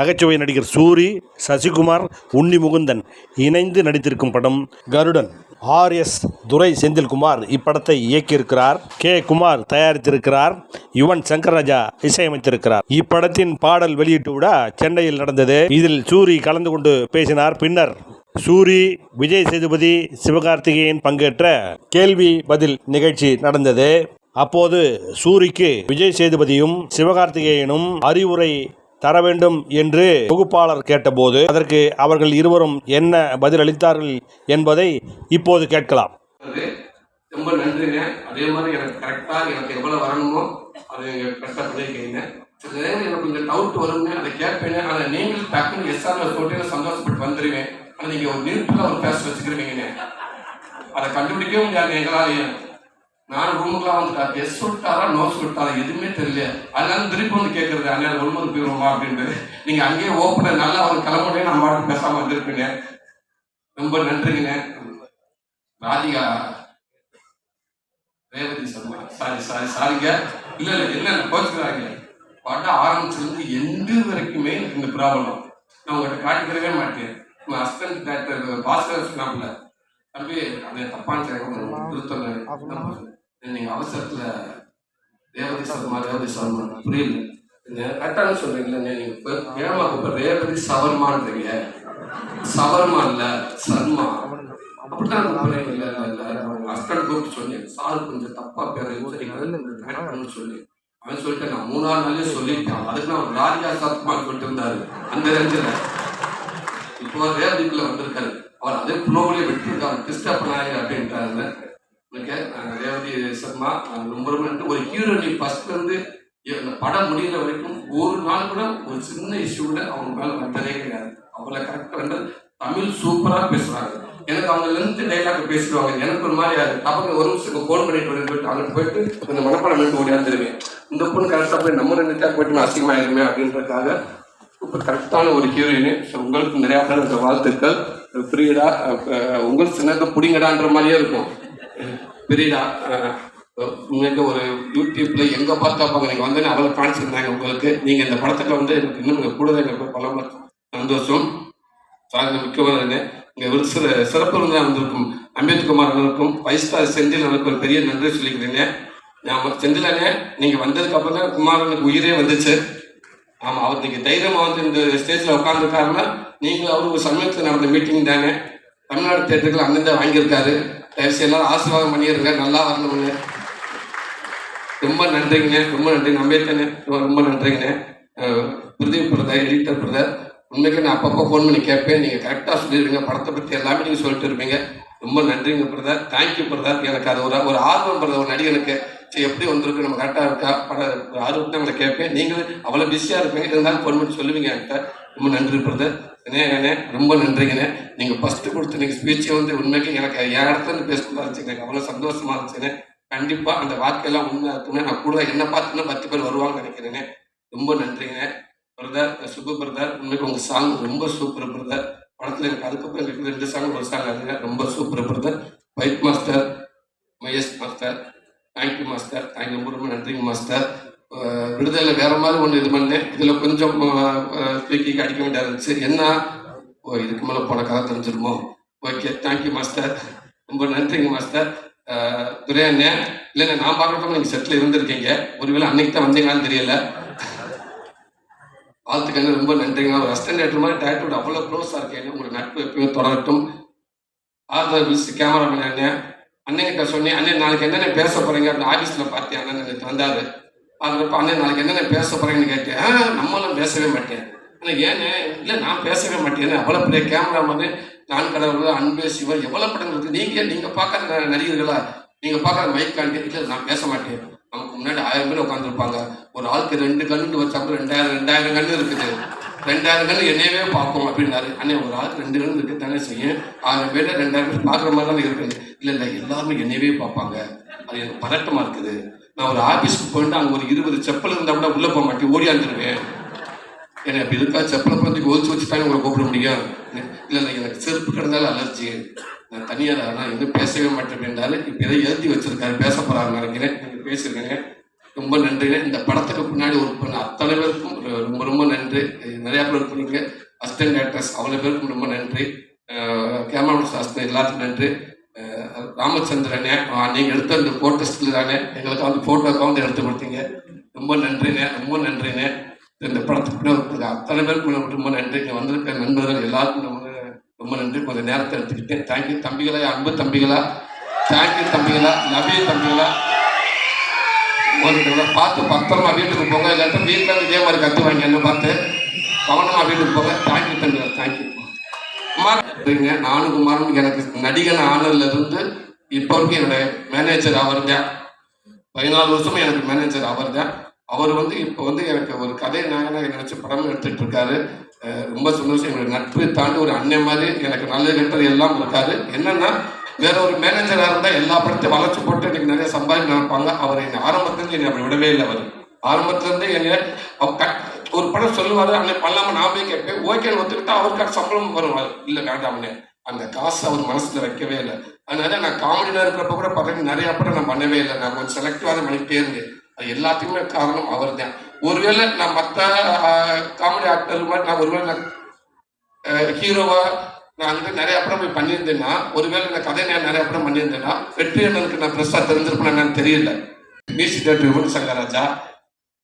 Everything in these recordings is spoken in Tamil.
நகைச்சுவை நடிகர் சூரி சசிகுமார் உன்னி முகுந்தன் இணைந்து நடித்திருக்கும் படம் கருடன். ஆர். எஸ். துரை செந்தில்குமார் இப்படத்தை இயக்கியிருக்கிறார். கே. குமார் தயாரித்திருக்கிறார். யுவன் சங்கர் ராஜா இசையமைத்திருக்கிறார். இப்படத்தின் பாடல் வெளியிட்டு விட சென்னையில் நடந்தது. இதில் சூரி கலந்து கொண்டு பேசினார். பின்னர் சூரி விஜய் சேதுபதி சிவகார்த்திகேயன் பங்கேற்ற கேள்வி பதில் நிகழ்ச்சி நடந்தது. அப்போது சூரிக்கு விஜய் சேதுபதியும் சிவகார்த்திகேயனும் அறிவுரை தர வேண்டும் என்று தொகுப்பாளர் கேட்டபோது அதற்கு அவர்கள் இருவரும் என்ன பதில் அளித்தார்கள் என்பதை இப்போது கேட்கலாம். ரொம்ப நன்றிங்க. அதே மாதிரி எனக்கு கரெக்டாக எனக்கு எவ்வளோ வரணுமோ அது கரெக்டாக பண்ணியிருக்கீங்க சில நேரம் எனக்கு கொஞ்சம் டவுட் வருங்க. அதை கேட்பேன். ஆனால் நீங்களும் டக்குன்னு எஸ்ஆர் சொல்லிட்டு சந்தோஷப்பட்டு வந்துடுவேன் ஆனால் நீங்கள் ஒரு நியூட்ரலாக ஒரு பேச வச்சுக்கிறீங்கன்னு அதை கண்டுபிடிக்கவும் முடியாது எங்களாலேயும். நான் ரூமுக்குலாம் வந்துட்டா எஸ் சொல்லிட்டாரா நோ சொல்லிட்டாரா எதுவுமே தெரியல அதனால திருப்பி வந்து கேட்கறது அண்ணா ஒன்பது போயிருவோமா அப்படின்றது நீங்கள் அங்கேயே ஓப்பனர் நல்லா ஒரு கிளம்புனே நான் பாட்டு பேசாமல் வந்திருப்பீங்க ரொம்ப நன்றிங்கண்ணே. ராதிகா ரேவதி சர்மா. சாரி சாரி சாரிங்க இல்ல இல்ல இல்ல கோச்சுக்கிறாங்க படம் ஆரம்பிச்சிருந்து எண்டு வரைக்குமே இந்த ப்ராப்ளம் நான் உங்கள்கிட்ட காட்டிக்கிறவே மாட்டேன். உங்க ஹஸ்பண்ட் டேரக்டர் பாஸ்கர் சொன்னாப்புல தம்பி அது தப்பான திருத்தம் நீங்க அவசரத்துல ரேவதி சர்மா ரேவதி சர்மா புரியல. கரெக்டான சொல்றீங்களா நீங்க ஏமா இப்ப ரேவதி சவர்மான்றீங்க சவர்மா இல்ல சர்மா. அப்படிதான் கூப்பிடுறீங்க இல்ல இல்ல இல்ல ஹஸ்பண்ட் கூப்பிட்டு சொன்னேன். சார் கொஞ்சம் தப்பா பேர் யூசரிங்க சொல்லி அவன் சொல்லிட்டு நான் மூணாவது நாளே சொல்லிட்டேன். அதுக்கு நான் ராஜா சத்மா சொல்லிட்டு இருந்தாரு. அந்த ரேஞ்சில் இப்போ ரேவதிக்குள்ள வந்திருக்காரு. அவர் அதே புலோவிலே விட்டுருக்காரு. டிஸ்டர்ப் பண்ணாங்க அப்படின்ட்டாருங்க ஓகே ரேவதி சர்மா ரொம்ப ரொம்ப நன்றி. ஒரு ஹீரோ நீ ஃபஸ்ட்லேருந்து படம் முடிகிற வரைக்கும் ஒரு நாள் கூட ஒரு சின்ன இஷ்யூ கூட அவங்க மேலே வந்ததே கிடையாது. அவங்கள கரெக்டாக வந்து தமிழ் சூப்பராக பேசுகிறாங்க எனக்கு அவங்க லென்த் டைலாக் பேசிடுவாங்க. எனக்கு ஒரு மாதிரி ஆகுது. அப்போ ஒரு நிமிஷம் ஃபோன் பண்ணிட்டு வரேன்னு போயிட்டு அங்கிட்டு போயிட்டு கொஞ்சம் மனப்பாடம் பண்ணிட்டு ஓடியாந்துருவேன் இந்த பொண்ணு கரெக்டாக போய் நம்ம ரெண்டு டேக் போயிட்டு நான் அசிங்கமாயிருமே அப்படின்றதுக்காக இப்போ கரெக்டான ஒரு ஹீரோயின் ஸோ உங்களுக்கு நிறையா பேர் வாழ்த்துக்கள். பிரியடா உங்களுக்கு சின்னதை பிடிங்கடான்ற மாதிரியே இருக்கும். பிரியடா உங்களுக்கு ஒரு யூடியூப்ல எங்க பார்த்தா பாங்க நீங்க வந்து அவ்வளோ காணிச்சிருந்தாங்க உங்களுக்கு. நீங்க இந்த படத்துல வந்து எனக்கு இன்னும் கூடுதல் எங்களுக்கு பல சந்தோஷம். சாதனை மிக்கவங்க இங்க ஒரு சில சிறப்பு விருந்தினர் வந்திருக்கும். அம்பேத்குமார் அவர்களுக்கும் வைஸ் ஸ்டார் செந்தில் ஒரு பெரிய நன்றி சொல்லிக்கிறீங்க. நான் செந்திலனே நீங்க வந்ததுக்கு அப்புறம் தான் குமாரனுக்கு உயிரே வந்துச்சு. ஆமா அவர் நீங்க தைரியமா வந்து இந்த ஸ்டேஜ்ல உட்காந்துருக்காருன்னா நீங்களும் அவரு ஒரு சமயத்தில் நடந்த மீட்டிங் தானே. தமிழ்நாடு தேட்டருக்குள்ள அண்ணன் வாங்கியிருக்காரு. தயவுசெய்து எல்லாரும் ஆசீர்வாதம் பண்ணிடுங்க நல்லா வரணும்னு ரொம்ப நன்றிங்கண்ணே ரொம்ப நன்றி. நம்பேத்தனே ரொம்ப நன்றிங்கண்ணே பிரதீப் பிரதர் எடிட்டர் பிரதர். உண்மைக்கு நான் அப்பப்போ ஃபோன் பண்ணி கேட்பேன். நீங்கள் கரெக்டாக சொல்லிடுவீங்க படத்தை பற்றி எல்லாமே நீங்கள் சொல்லிட்டு இருப்பீங்க. ரொம்ப நன்றிங்க பிரதர். Thank you brother. எனக்கு அது ஒரு ஒரு ஆர்வம் பிரதர். ஒரு நடிகனுக்கு சரி எப்படி வந்திருக்கு? நம்ம கரெக்டாக இருக்கா? பட ஒரு ஆர்வத்தை உங்களை கேட்பேன். நீங்களும் அவ்வளோ பிஸியாக இருப்பீங்க. இருந்தாலும் ஃபோன் பண்ணி சொல்லுவீங்க என்கிட்ட. ரொம்ப நன்றி பிரதர். அண்ணே ரொம்ப நன்றிங்கண்ணே. நீங்கள் ஃபஸ்ட்டு கொடுத்த நீங்கள் ஸ்பீச்சை வந்து உண்மைக்கு எனக்கு என் இடத்துல இருந்து பேசக்கூடாது அவ்வளோ சந்தோஷமா இருந்துச்சுண்ணே கண்டிப்பாக அந்த வார்த்தையெல்லாம் உண்மை இருக்குன்னு நான் கூட என்ன பார்த்துன்னா பத்து பேர் வருவாங்கன்னு நினைக்கிறேனே ரொம்ப நன்றிங்க பிரதர் சுப்பு பிரதர் உண்மைக்கு உங்கள் சாங் ரொம்ப சூப்பர் பிரதர் படத்தில் எனக்கு அதுக்கப்புறம் எனக்கு ரெண்டு சாங் ஒரு சாங் அதுங்க. ரொம்ப super brother wait master Mahesh master thank you master thank you ரொம்ப ரொம்ப நன்றிங்க மாஸ்டர் விடுதலை வேற மாதிரி ஒன்று இது பண்ணேன். இதில் கொஞ்சம் ஸ்பீக்கிங் அடிக்க வேண்டியது இருந்துச்சு. என்ன? ஓ இதுக்கு மேலே போன கதை தெரிஞ்சிருமோ? ஓகே தேங்க்யூ மாஸ்டர் ரொம்ப நன்றிங்க மாஸ்டர் துரை அண்ணன் இல்லைண்ணே நான் பார்க்கட்டும் நீங்கள் செட்டில் இருந்திருக்கீங்க. ஒருவேளை அன்னைக்கு தான் வந்தீங்களான்னு தெரியல. வாழ்த்துக்கள் ரொம்ப நன்றிங்க. ஒரு அசிஸ்டன்ட் டேரக்டர் மாதிரி டேரக்டரோட அவ்வளோ க்ளோஸாக இருக்கேன் உங்களோட நட்பு எப்பயுமே தொடரட்டும். ஆர்டர் மிஸ் கேமராமேன் அண்ணன் அண்ணன்கிட்ட சொன்னேன் அண்ணன் நாளைக்கு என்னென்ன பேச போகிறீங்க அப்படின்னு ஆஃபீஸில் பார்த்தேன் அண்ணன் எனக்கு வந்தாரு. பார்க்குறப்ப அண்ணே நாளைக்கு என்னென்ன பேச போகிறேன்னு கேட்டேன். ஆ நம்மளும் பேசவே மாட்டேன். ஆனால் ஏன்னு இல்லை நான் பேசவே மாட்டேன். அவ்வளோ பெரிய கேமராமேனு நான் கடவுள் அன்பு சிவன் எவ்வளோ படங்கள் இருக்குது நீங்கள் நீங்கள் பார்க்குற நடிகர்களா? நீங்கள் பார்க்குற மைக் காண்டி இல்லை நான் பேச மாட்டேன். நமக்கு முன்னாடி ஆயிரம் பேர் உட்காந்துருப்பாங்க ஒரு ஆளுக்கு ரெண்டு கண்ணு வச்சா ரெண்டாயிரம் ரெண்டாயிரம் கண்ணு இருக்குது. ரெண்டாயிரம் கண்ணு என்னையவே பார்ப்போம் அப்படின்னாரு. அண்ணே ஒரு ஆளுக்கு ரெண்டு கண்ணு இருக்கு தானே செய்யும். ஆயிரம் பேர் ரெண்டாயிரம் பேர் பார்க்குற மாதிரி தானே இருக்குது இல்லை இல்லை எல்லாருமே என்னையவே பார்ப்பாங்க. அது எனக்கு பதட்டமாக இருக்குது. நான் ஒரு ஆஃபீஸ்க்கு போயிட்டு அங்கே ஒரு இருபது செப்பல் இருந்தால் கூட உள்ளே போக மாட்டேன் ஓடியாந்துருவேன் எனக்கு அப்படி இருக்கா செப்பலை குழந்தைக்கு ஒழிச்சு வச்சுட்டாங்க உங்களை கூப்பிட முடியும்? இல்லை நான் எனக்கு செருப்பு கிடந்தாலும் அலர்ஜி. நான் தனியாக நான் இன்னும் பேசவே மாட்டேன் இப்போ எதை எழுதி வச்சிருக்காரு பேச போறாருன்னு நினைக்கிறேன். நீங்கள் பேசியிருக்கேங்க ரொம்ப நன்றிங்க. இந்த படத்துக்கு பின்னாடி ஒரு பண்ண அத்தனை பேருக்கும் ரொம்ப ரொம்ப நன்றி. நிறையா பேர் ஒர்க் பண்ணீங்க. அசிஸ்டன்ட் டேரக்டர்ஸ் அவ்வளோ பேருக்கும் ரொம்ப நன்றி. கேமரா சாஸ்திரம் எல்லாத்துக்கும் நன்றி. ராமச்சந்திரனே நீங்கள் எடுத்த அந்த போட்டோஸ்டில் தானே? எங்களுக்கு வந்து போட்டோக்காக வந்து எடுத்து கொடுத்தீங்க. ரொம்ப நன்றிண்ணே ரொம்ப நன்றிண்ணே. இந்த படத்துக்கு பின்னாடி work பண்ண அத்தனை பேருக்கு ரொம்ப நன்றி. இங்கே வந்திருக்க நண்பர்கள் எல்லாருக்கும் ரொம்ப ரொம்ப நன்றி. கொஞ்சம் நேரத்தை எடுத்துக்கிட்டேன் தேங்க்யூ தம்பிகளா அன்பு தம்பிகளா? தேங்க்யூ தம்பிகளா? நபிய தம்பிகளா? ஒரு தடவை பார்த்து பத்திரமா வீட்டுக்கு போங்க. இல்லாட்டி வீட்டில் இருந்து இதே மாதிரி கற்றுவாங்க என்ன பார்த்து கவனமாக வீட்டுக்கு போங்க. தேங்க்யூ தம்பிகளா தேங்க்யூ குமார் நானும் குமாரன் எனக்கு நடிகன் ஆனதுல இருந்து இப்போ வரைக்கும் என்னுடைய மேனேஜர் அவர் தான் பதினாலு வருஷமா எனக்கு மேனேஜர் அவர் தான் அவர் வந்து இப்போ வந்து எனக்கு ஒரு கதை நாயகனாக நினைச்சு படம் எடுத்துட்டு இருக்காரு. ரொம்ப சந்தோஷம். என்னோட நட்பு தாண்டி ஒரு அண்ணன் மாதிரி எனக்கு நல்ல கெட்டது எல்லாம் இருக்காரு என்னன்னா வேற ஒரு மேனேஜராக இருந்தால் எல்லா படத்தையும் வளர்ச்சி போட்டு எனக்கு நிறைய சம்பாதிக்க நினைப்பாங்க. அவர் என்னை ஆரம்பத்துலேருந்து என்னை அப்படி விடவே இல்லை அவர். ஆரம்பத்துலேருந்தே என்ன அவர் ஒரு படம் சொல்லுவாரு அன்னைக்கு பண்ணலாம நான் போய் கேட்பேன் ஓகேன்னு ஒத்துக்கிட்டா அவருக்கு சம்பளம் வரும். இல்ல வேண்டாம்னு அந்த காசு அவர் மனசுல வைக்கவே இல்லை. அதனால நான் காமெடியில் இருக்கிறப்ப கூட பார்த்தீங்கன்னா நிறைய படம் நான் பண்ணவே இல்லை. நான் கொஞ்சம் செலக்டிவாக தான் பண்ணிக்கிட்டே இருந்தேன். அது எல்லாத்துக்குமே காரணம் அவர் தான் ஒருவேளை நான் மற்ற காமெடி ஆக்டர் மாதிரி நான் ஒருவேளை நான் ஹீரோவா நான் வந்து நிறைய படம் போய் பண்ணியிருந்தேன்னா ஒருவேளை இந்த கதை நான் நிறைய படம் பண்ணியிருந்தேன்னா வெற்றி அண்ணனுக்கு நான் பெருசாக தெரிஞ்சிருப்பேன் என்னன்னு தெரியல. Music director Yuvan Shankar Raja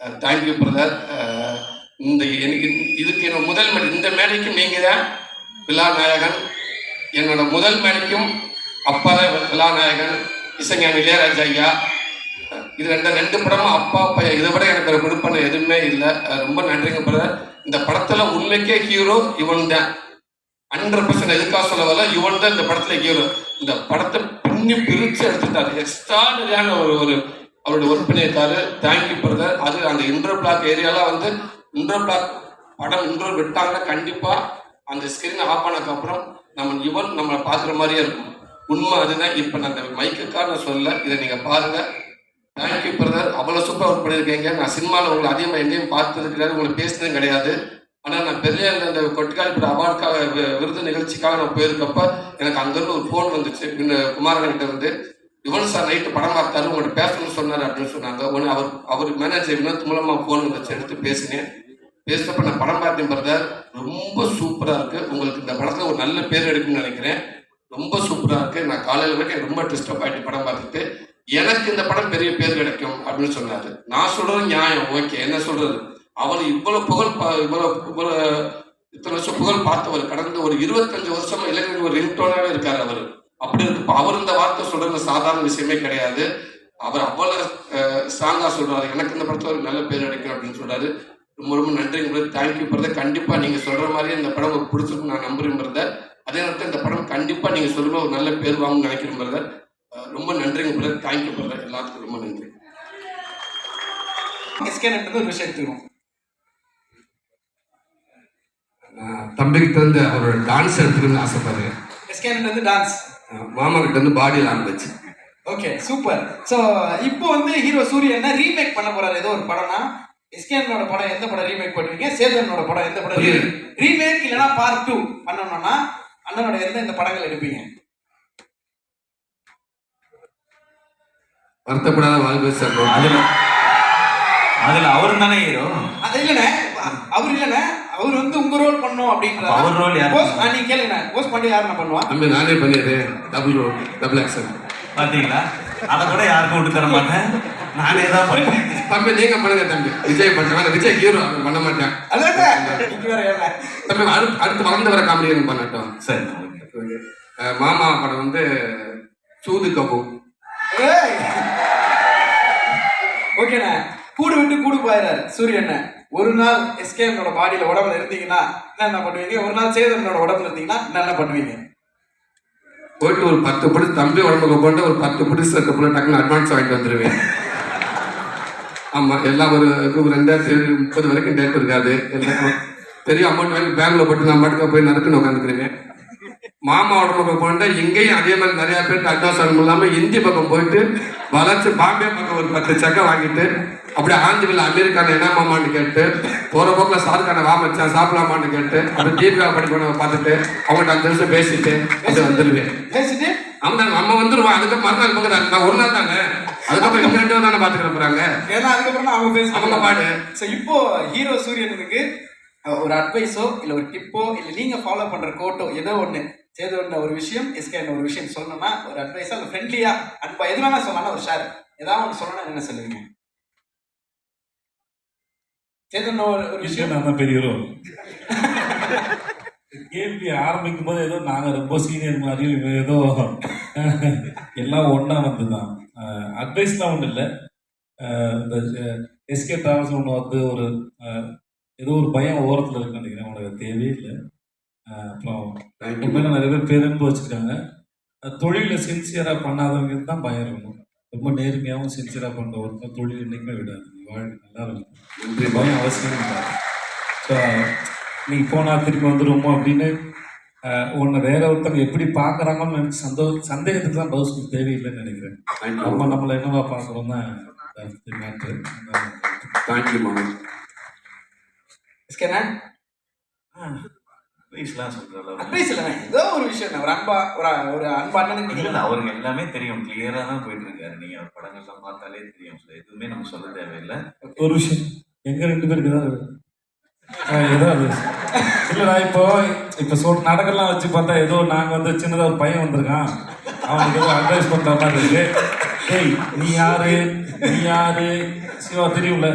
thank you brother இந்த எனக்கு இதுக்கு என்னோட முதல் மேடை இந்த மேடைக்கும் நீங்க தான் விழாநாயகன் என்னோட முதல் மேடைக்கும் அப்பா தான் விழாநாயகன் இசைஞானி இளையராஜா ஐயா. இது ரெண்டு ரெண்டு படமும் அப்பா அப்பா இதை விட எனக்கு ஒரு விருப்பம் எதுவுமே இல்லை. ரொம்ப நன்றிங்க பிரதர் இந்த படத்தில் உண்மைக்கே ஹீரோ இவன் தான். ஹண்ட்ரட் பர்சன்ட் எதுக்காக சொல்ல வரல? இவன் தான் இந்த படத்தில் ஹீரோ இந்த படத்தை பின்னி பிரித்து எடுத்துட்டார். எக்ஸ்ட்ராடரியான ஒரு ஒரு அவருடைய ஒர்க் பண்ணியிருக்காரு தேங்க்யூ பிரதர் அது அந்த இன்டர் பிளாக் ஏரியாலாம் வந்து இன்டர் பிளாக் படம் இன்டர் விட்டாங்கன்னா கண்டிப்பா. அந்த ஸ்கிரீன் ஆஃப் ஆனதுக்கு அப்புறம் நம்ம இவன் நம்மளை பார்க்குற மாதிரியே இருக்கும். உண்மை அதுதான். இப்போ நான் அந்த மைக்குக்காக நான் சொல்ல இதை நீங்க பாருங்க. தேங்க்யூ பிரதர் அவ்வளோ சூப்பராக ஒர்க் பண்ணியிருக்கீங்க. நான் சினிமாவில் உங்களை அதிகமாக எங்கேயும் பார்த்தது கிடையாது உங்களுக்கு பேசினதும் கிடையாது. ஆனால் நான் பெரிய அந்த கொட்டிக்காலிப்பட அவார்டுக்காக வி- விருது நிகழ்ச்சிக்காக நான் போயிருக்கப்ப எனக்கு அங்கேருந்து ஒரு ஃபோன் வந்துச்சு. இந்த குமாரன் கிட்ட இருந்து. யுவன் சார் நைட்டு படம் பார்த்தாரு உங்கள்கிட்ட பேசணும்னு சொன்னார் அப்படின்னு சொன்னாங்க. உடனே அவர் அவர் மேனேஜர் வினோத் மூலமா ஃபோன் வச்சு எடுத்து பேசினேன். பேசுகிறப்ப நான் படம் பார்த்தேன் பிரதர் ரொம்ப சூப்பராக இருக்குது உங்களுக்கு இந்த படத்தில் ஒரு நல்ல பேர் எடுக்கும்னு நினைக்கிறேன். ரொம்ப சூப்பராக இருக்குது நான் காலையில் வரைக்கும் ரொம்ப டிஸ்டர்ப் ஆகிட்டு படம் பார்த்துட்டு எனக்கு இந்த படம் பெரிய பேர் கிடைக்கும் அப்படின்னு சொன்னார். நான் சொல்கிறது நியாயம். ஓகே என்ன சொல்கிறது அவர் இவ்வளோ புகழ் பா- இவ்வளோ இவ்வளோ இத்தனை வருஷம் புகழ் பார்த்தவர். கடந்த ஒரு இருபத்தஞ்சு வருஷமா இளைஞர் ஒரு ரிங்டோனாகவே இருக்கார் அவர். அப்படி இருக்கு அவர் இந்த வார்த்தை சொல்றது சாதாரண விஷயமே கிடையாது. அவர் அவ்வளவு ஸ்ட்ராங்கா சொல்றாரு. எனக்கு இந்த படத்துல ஒரு நல்ல பேர் கிடைக்கும் அப்படின்னு சொல்றாரு. ரொம்ப ரொம்ப நன்றிங்க தேங்க்யூ பிரதர் கண்டிப்பா நீங்க சொல்ற மாதிரி இந்த படம் உங்களுக்கு பிடிச்சிருக்கு நான் நம்புறேன் பிரதர் அதே நேரத்தில் இந்த படம் கண்டிப்பா நீங்க சொல்ற மாதிரி ஒரு நல்ல பேர் வாங்கணும்னு நினைக்கிறேன் பிரதர் ரொம்ப நன்றிங்க பிரதர் தேங்க்யூ பிரதர் எல்லாத்துக்கும் ரொம்ப நன்றி. எஸ்கேன் ஒரு விஷயம் எடுத்துக்கணும். தம்பிக்கிட்ட இருந்து அவரோட டான்ஸ் எடுத்துக்கணும்னு ஆசைப்படுறேன். எஸ்கேன் வந்து டான்ஸ் மாமா கிட்ட இருந்து body language okay super so இப்போ வந்து ஹீரோ சூரியன் ரீமேக் பண்ண போறாரு? ஏதோ ஒரு படம்னா எஸ்கேனோட படம் எந்த படம் ரீமேக் பண்ணுவீங்க சேதனோட படம் எந்த படம். ரீமேக் இல்லைன்னா பார்ட் டூ பண்ணணும்னா அண்ணனோட எந்த இந்த படங்கள் எடுப்பீங்க. வருத்தப்படாத வாழ்க்கை சார். அதுல அதுல அவர் தானே ஹீரோ அது இல்லைண்ணே அவர் இல்லைண்ணே அவர் வந்து உங்க ரோல் பண்ணும் அப்படின்ற அப்ப அவர் role யாரு? போஸ் நீங்க கேளுங்க போஸ் பண்ணி யாருண்ணா பண்ணுவா தம்பி நானே பண்ணிடுறேன். டபுள் ரோல் டபுள் ஆக்ஷன் பாத்தீங்களா? அத கூட யாருக்கும் விட்டு தர மாட்டேன். நானே தான் பண்ணுவேன். தம்பி நீங்க பண்ணுங்க தம்பி. விஜய் பண்ணுறேன் விஜய் ஹீரோ பண்ண மாட்டேன். அதான் நீங்க வேற ஏன்ல தம்பி அடுத்து அடுத்து வளர்ந்து வர காமெடி எனக்கு பண்ணட்டும்? சரி. மாமா படம் வந்து சூது கபு. ஏய். ஓகேண்ணே. கூடு விட்டு கூடு போயிடாரு சூரியண்ண. ஒரு நாள் எஸ்கேனோட பாடியில் உடம்புல இருந்தீங்கன்னா என்னென்ன பண்ணுவீங்க? ஒரு நாள் சேதனோட உடம்புல இருந்தீங்கன்னா என்னென்ன பண்ணுவீங்க? போயிட்டு ஒரு பத்து பிடிச்சி தம்பி உடம்புக்கு போட்டு ஒரு பத்து பிடிச்சி சேர்த்து டக்குனு அட்வான்ஸ் வாங்கிட்டு வந்துடுவேன் ஆமாம் எல்லாம் ஒரு ஒரு ரெண்டாயிரத்தி முப்பது வரைக்கும் டேட் இருக்காது. எல்லாம் பெரிய அமௌண்ட் வாங்கி பேங்க்ல போட்டு நான் பாட்டுக்க போய் நடக்குன்னு உட்காந்துக்கிறேன் மாமா உடம்புக்கு போனா இங்கேயும் அதே மாதிரி நிறைய பேருக்கு அட்வான்ஸ் வாங்க இல்லாமல் இந்தி பக்கம் போயிட்டு வளர்ச்சி பாம்பே பக்கம் ஒரு பத்து சக்கை வாங்கிட்டு அப்படியே ஆந்திரில் அமெரிக்கான என்ன மாமான்னு கேட்டு போற போக்கில் சாருக்கான வா மச்சான் சாப்பிடலாமான்னு கேட்டு அப்படியே தீபிகா படிக்கணும் பார்த்துட்டு அவங்கள்ட்ட அஞ்சு நிமிஷம் பேசிட்டு அப்படியே வந்துடுவேன் பேசிட்டு? தான் நம்ம வந்துருவான். அதுக்கப்புறம் மறுநாள் தான் நான் ஒரு நாள் தானே? அதுக்கப்புறம் இவங்க ரெண்டு தானே பாத்துக்கிற போறாங்க? ஏன்னா அதுக்கப்புறம் அவங்க பேச அவங்க பாடு. ஸோ இப்போ ஹீரோ சூரியனுக்கு ஒரு அட்வைஸோ இல்லை ஒரு டிப்போ இல்லை நீங்க ஃபாலோ பண்ற கோட்டோ ஏதோ ஒன்று சேது ஒரு விஷயம் எஸ்கே ஒரு விஷயம் சொல்லணும்னா ஒரு அட்வைஸா இல்லை ஃப்ரெண்ட்லியா அன்பா எது வேணா சொல்லலாம் ஒரு ஷேர் ஏதாவது ஒன்று சொல்லணும்னா என்ன சொல்லுவீங்க? சேதன் ஒரு விஷயம் விஷயம்? நான் தான் பெரிய hero. கேள்வி ஆரம்பிக்கும் போது ஏதோ நாங்கள் ரொம்ப சீனியர் மாதிரியும் இவன் ஏதோ எல்லாம் ஒன்றா வந்து தான் அட்வைஸ்லாம் ஒன்றும் இல்லை. இந்த எஸ்கே டிராவல்ஸ் ஒன்று வந்து ஒரு ஏதோ ஒரு பயம் ஓரத்தில் இருக்குன்னு நினைக்கிறேன். உனக்கு தேவையே இல்லை. அஹ், அப்புறம் உண்மையில நிறைய பேர் பேரன்பு வச்சுருக்காங்க. தொழிலில் சின்சியராக பண்ணாதவங்க தான் பயம் இருக்கணும் ரொம்ப நேர்மையாகவும் சின்சியராக பண்ணுற ஒருத்தர் தொழில் என்றைக்குமே விடாது வாழ்க்கை நல்லா இருக்கும். பயம் அவசியம் இல்லை. ஸோ நீ போனா திரும்பி வந்துருவோமோ அப்படின்னு உன்னை வேற ஒருத்தவங்க எப்படி பார்க்குறாங்கன்னு நினைச்சு சந்தோ சந்தேகத்துக்கு தான் பதில் சொல்ல தேவையில்லைன்னு நினைக்கிறேன். நம்ம நம்மளை என்னவா பார்க்குறோம் தான் மேட்ரு தேங்க்யூ மாமா. வயசுலாம் சொல்றல அட்வைஸ் இல்லைண்ணா ஏதோ ஒரு விஷயம் ஒரு அன்பா ஒரு ஒரு அன்பா அண்ணனுக்கு இல்ல நீங்க இல்ல அவருக்கு எல்லாமே தெரியும். கிளியரா தான் போயிட்டு இருக்காரு நீங்க அவர் படங்கள்லாம் பார்த்தாலே தெரியும். So, எதுவுமே நம்ம சொல்ல தேவையில்லை. ஒரு விஷயம். எங்க ரெண்டு பேருக்கு ஏதாவது ஆஹ், ஏதாவது இல்லைடா இப்போ இப்போ சொல் நடக்கலாம் வச்சு பார்த்தா ஏதோ நாங்கள் வந்து சின்னதாக ஒரு பையன் வந்திருக்கான். அவனுக்கு ஏதோ அட்வைஸ் பண்ணுற மாதிரி இருக்கு. டேய் நீ யாரு? நீ யாரு? சிவா தெரியும்ல?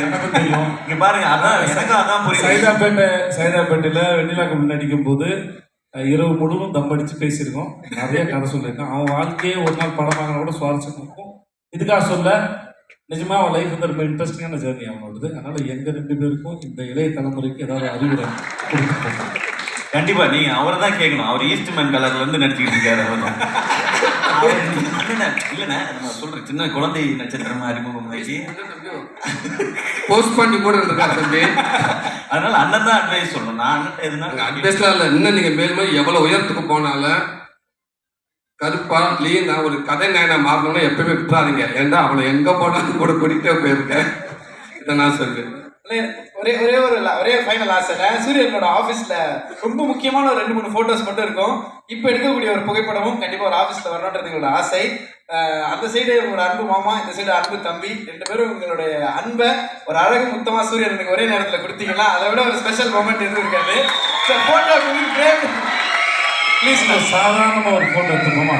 எனக்கும் தெரியும் இங்க பாருங்க அதான் எனக்கு அதான் புரியுது. சைதாப்பேட்டை சைதாப்பேட்டையில் வெண்ணிலா கம்பெனி நடிக்கும் போது இரவு முழுவதும் தம் அடிச்சு பேசியிருக்கோம். நிறைய கதை சொல்லியிருக்கோம் அவன் வாழ்க்கையே ஒரு நாள் படமாக கூட சுவாரஸ்யம் இருக்கும். இதுக்காக சொல்ல நிஜமா அவன் லைஃப் வந்து ரொம்ப இன்ட்ரெஸ்டிங்கான ஜேர்னி அவனோடது அதனால எங்க ரெண்டு பேருக்கும் இந்த இளைய தலைமுறைக்கு ஏதாவது அறிவுரை கண்டிப்பா நீங்க அவரை தான் கேட்கணும். அவர் ஈஸ்ட்மேன் கலர்ல இருந்து நடிச்சுக்கிட்டு இருக்காரு அவர் இல்லைண்ணே இல்லைண்ணே. நான் சொல்றேன் சின்ன குழந்தை நட்சத்திரமா அறிமுகமாகி போஸ்ட் பண்ணி கூட இருந்திருக்காரு தம்பி? அதனால அண்ணன் தான் அட்வைஸ் சொல்லணும். நான் அண்ணன் எதுனா அட்வைஸ்லாம் இல்லை. இன்னும் நீங்க மேலும் எவ்வளவு உயரத்துக்கு போனாலும் கருப்பா லீனா ஒரு கதை நாயனா மாறணும்னா எப்பயுமே விட்டுறாதீங்க. ஏன்டா அவளை எங்க போனாலும் கூட கூட்டிகிட்டே போயிருக்கேன். இதை நான் சொல்றேன் ஒரே ஒரே ஒரு ஒரே ஃபைனல் ஆசைல சூரியனோட ஆஃபீஸில் ரொம்ப முக்கியமான ஒரு ரெண்டு மூணு போட்டோஸ் மட்டும் இருக்கும். இப்போ எடுக்கக்கூடிய ஒரு புகைப்படமும் கண்டிப்பாக ஒரு ஆஃபீஸில் வரணுன்றது எங்களோட ஆசை. அந்த சைடு உங்களோட அன்பு மாமா இந்த சைடு அன்பு தம்பி. ரெண்டு பேரும் உங்களுடைய அன்பை ஒரு அழகு முத்தமா சூரியனுக்கு ஒரே நேரத்தில் கொடுத்தீங்கன்னா அதை விட ஒரு ஸ்பெஷல் மூமெண்ட் எதுவும் இருக்காது. போட்டோ ப்ளீஸ் சாதாரணமாக ஒரு போட்டோ எடுத்துக்கோமா